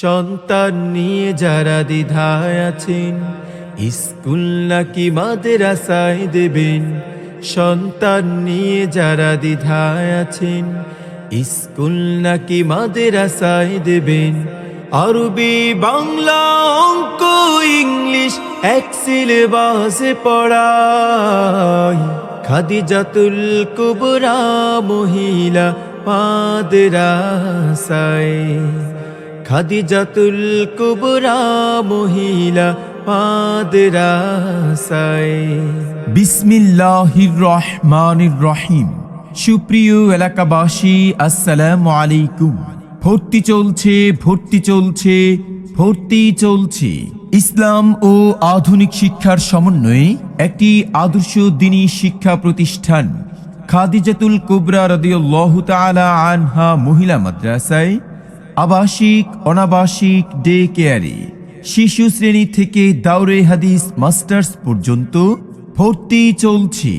সন্তান নিয়ে যারা দ্বিধায় আছেন, স্কুল নাকি মাদ্রাসায় দেবেন? সন্তান নিয়ে যারা দ্বিধায় আছেন, স্কুল নাকি মাদ্রাসায় দেবেন? আরবি, বাংলা, অঙ্ক, ইংলিশ, এক সিলেবাসে পড়াই। খাদিজাতুল কুবরা মহিলা মাদ্রাসায়। খাদিজাতুল কুবরা মহিলা মাদ্রাসায় বিসমিল্লাহির রহমানির রহিম সুপ্রিয় এলাকাবাসী, আসসালামু আলাইকুম। ভর্তি চলছে ভর্তি চলছে ভর্তি চলছে। ইসলাম ও আধুনিক শিক্ষার সমন্বয়ে একটি আদর্শ দিনী শিক্ষা প্রতিষ্ঠান, খাদিজাতুল কুবরা রাদিয়াল্লাহু তাআলা আনহা মহিলা মাদ্রাসায় আবাসিক, অনাবাসিক, ডে কেয়ারে। শিশু শ্রেণি থেকে দাউরে হাদিস মাস্টার্স পর্যন্ত ভর্তি চলছে।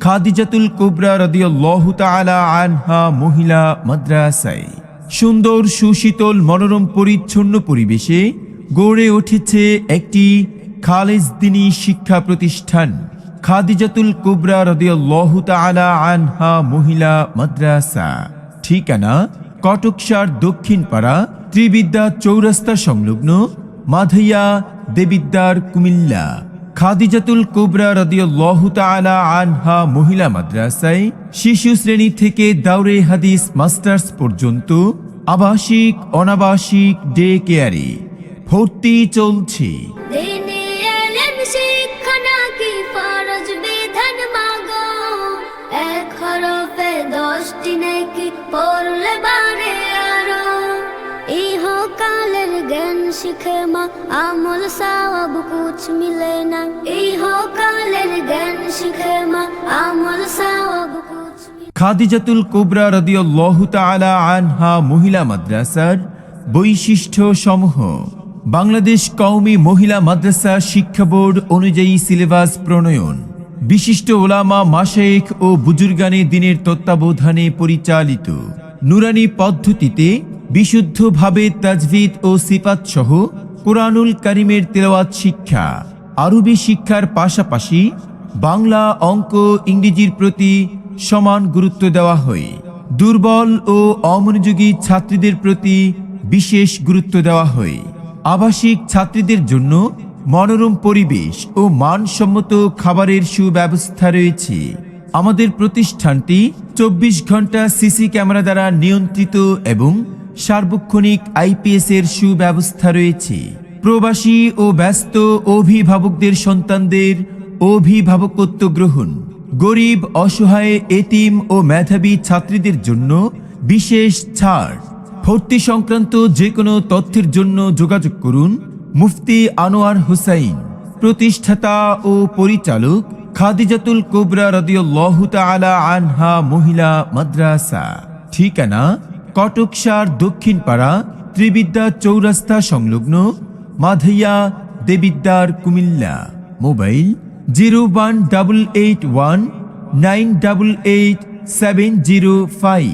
খাদিজাতুল কুবরা রাদিয়াল্লাহু তাআলা আনহা মহিলা মাদ্রাসায়। সুন্দর, সুশীতল, মনোরম, পরিচ্ছন্ন পরিবেশে গড়ে উঠেছে একটি খালেজ দিনী শিক্ষা প্রতিষ্ঠান। খাদিজাতুল কুবরা রাদিয়াল্লাহু তাআলা আনহা মহিলা মাদ্রাসা। ঠিকানা কটকসার দক্ষিণ পাড়া ত্রিবিদ্যা চৌরাস্তা সংলগ্ন মাধাইয়া দেবিদ্যার কুমিল্লা। খাদিজাতুল কুবরা তাআলা আনহা মহিলা মাদ্রাসায় শিশু শ্রেণি থেকে দাউরে হাদিস মাস্টার্স পর্যন্ত আবাসিক, অনাবাসিক, ডে কেয়ারে ভর্তি চলছে। দশটি নাকি মা আমল সওয়াব কুছ মিলে না। ইহকালের জ্ঞান শিখে মা আমল সওয়াব খাদিজাতুল কুবরা রাদিয়াল্লাহু তাআলা আনহা মহিলা মাদ্রাসার বৈশিষ্ট্য সমূহ। বাংলাদেশ কওমি মহিলা মাদ্রাসা শিক্ষা বোর্ড অনুযায়ী সিলেবাস প্রণয়ন। বিশিষ্ট ওলামা মাশায়েখ ও বুজুর্গানে দিনের তত্ত্বাবধানে পরিচালিত। নুরানি পদ্ধতিতে বিশুদ্ধভাবে তাজভিদ ও সিফাত সহ কোরআনুল কারিমের তেলাওয়াত শিক্ষা। আরবি শিক্ষার পাশাপাশি বাংলা অঙ্ক ইংরেজির প্রতি সমান গুরুত্ব দেওয়া হয়। দুর্বল ও অমনোযোগী ছাত্রীদের প্রতি বিশেষ গুরুত্ব দেওয়া হয়। আবাসিক ছাত্রীদের জন্য মনোরম পরিবেশ ও মানসম্মত খাবারের সুব্যবস্থা রয়েছে। আমাদের প্রতিষ্ঠানটি চব্বিশ ঘণ্টা সিসি ক্যামেরা দ্বারা নিয়ন্ত্রিত এবং সার্বক্ষণিক আইপিএস এর সুব্যবস্থা রয়েছে। প্রবাসী ও ব্যস্ত অভিভাবকদের সন্তানদের অভিভাবকত্ব গ্রহণ, গরিব, অসহায়, এতিম ও মেধাবী ছাত্রীদের জন্য বিশেষ ছাড়, ভর্তি সংক্রান্ত যে কোনো তথ্যের জন্য যোগাযোগ করুন মুফতি আনোয়ার হুসাইন, প্রতিষ্ঠাতা ও পরিচালক খাদিজাতুল কুবরা রাদিয়াল্লাহু তাআলা আনহা মহিলা মাদ্রাসা। ঠিকানা কটকসার দক্ষিণ পাড়া ত্রিবিদ্যা চৌরাস্তা সংলগ্ন Madhaiya Debidwar Comilla. Mobile zero one double eight one nine double eight seven zero five.